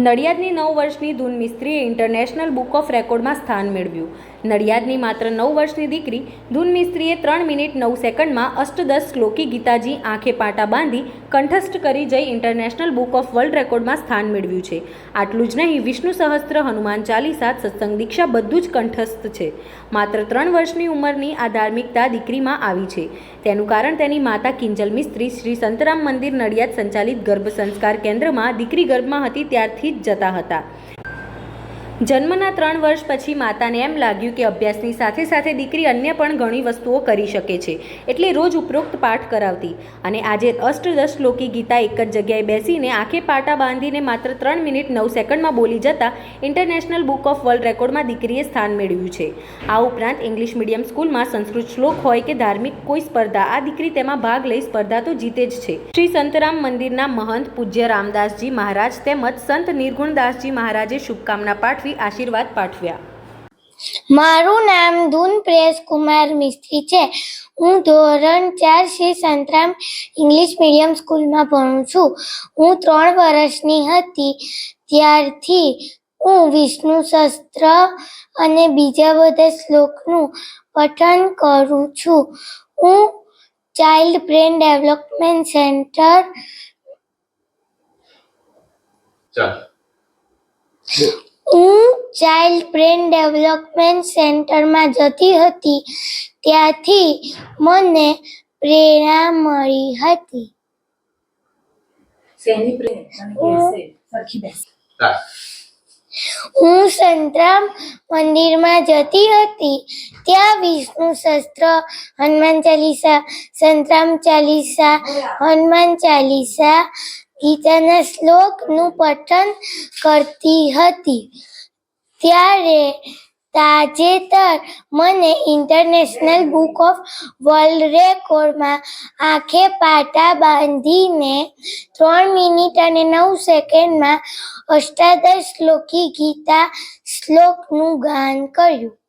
નડિયાદની નવ વર્ષની ધૂન મિસ્ત્રીએ ઇન્ટરનેશનલ બુક ઓફ રેકોર્ડમાં સ્થાન મેળવ્યું. નડિયાદની માત્ર નવ વર્ષની દીકરી, ધૂન મિસ્ત્રીએ ત્રણ મિનિટ નવ સેકન્ડમાં અષ્ટદશ શ્લોકી ગીતાજી આંખે પાટા બાંધી કંઠસ્થ કરી જઈ ઇન્ટરનેશનલ બુક ઓફ વર્લ્ડ રેકોર્ડમાં સ્થાન મેળવ્યું છે. આટલું જ નહીં, વિષ્ણુ સહસ્ત્ર, હનુમાન ચાલીસા, સત્સંગ દીક્ષા બધું જ કંઠસ્થ છે. માત્ર ત્રણ વર્ષની ઉંમરની આ ધાર્મિકતા દીકરીમાં આવી છે. તેનું કારણ તેની માતા કિંજલ મિસ્ત્રી શ્રી સંતરામ મંદિર નડિયાદ સંચાલિત ગર્ભ સંસ્કાર કેન્દ્રમાં દીકરી ગર્ભમાં હતી, ત્યારથી જતા હતા. જન્મના ત્રણ વર્ષ પછી માતાને એમ લાગ્યું કે અભ્યાસની સાથે સાથે દીકરી અન્ય પણ ઘણી વસ્તુઓ કરી શકે છે, એટલે રોજ ઉપરોક્ત પાઠ કરાવતી. અને આજે અષ્ટદશ શ્લોકી ગીતા એક જ જગ્યાએ બેસીને આંખે પાટા બાંધીને માત્ર ત્રણ મિનિટ નવ સેકન્ડમાં બોલી જતાં ઇન્ટરનેશનલ બુક ઓફ વર્લ્ડ રેકોર્ડમાં દીકરીએ સ્થાન મેળવ્યું છે. આ ઉપરાંત ઇંગ્લિશ મીડિયમ સ્કૂલમાં સંસ્કૃત શ્લોક હોય કે ધાર્મિક કોઈ સ્પર્ધા, આ દીકરી તેમાં ભાગ લઈ સ્પર્ધા તો જીતે જ છે. શ્રી સંતરામ મંદિરના મહંત પૂજ્ય રામદાસજી મહારાજ તેમજ સંત નિર્ગુણદાસજી મહારાજે શુભકામના પાઠવી આશીર્વાદ પાઠવ્યા. મારું નામ ધૂન પ્રેસ કુમાર મિસ્ત્રી છે. હું ધોરણ ચાર શ્રી સંતરામ ઇંગ્લિશ મીડિયમ સ્કૂલમાં ભણું છું. હું ત્રણ વર્ષની હતી. ત્યારથી હું વિષ્ણુ શસ્ત્ર અને બીજા બધા શ્લોકનું પઠન કરું છું. હું ચાઇલ્ડ બ્રેન ડેવલપમેન્ટ સેન્ટર ચાલ. ચાઇલ્ડ બ્રેન ડેવલપમેન્ટ સેન્ટરમાં જતી હતી. ત્યાંથી મને પ્રેરણા મળી હતી. હું સંતરામ મંદિરમાં જતી હતી. ત્યાં વિષ્ણુ શસ્ત્ર હનુમાન ચાલીસા સંતરામ ચાલીસા હનુમાન ચાલીસા ગીતાના શ્લોકનું પઠન કરતી હતી. ત્યારે તાજેતર મને ઇન્ટરનેશનલ બુક ઓફ વર્લ્ડ રેકોર્ડમાં આંખે પાટા બાંધીને ત્રણ મિનિટ અને નવ સેકન્ડમાં અષ્ટાદશ શ્લોકી ગીતા શ્લોકનું ગાન કર્યું.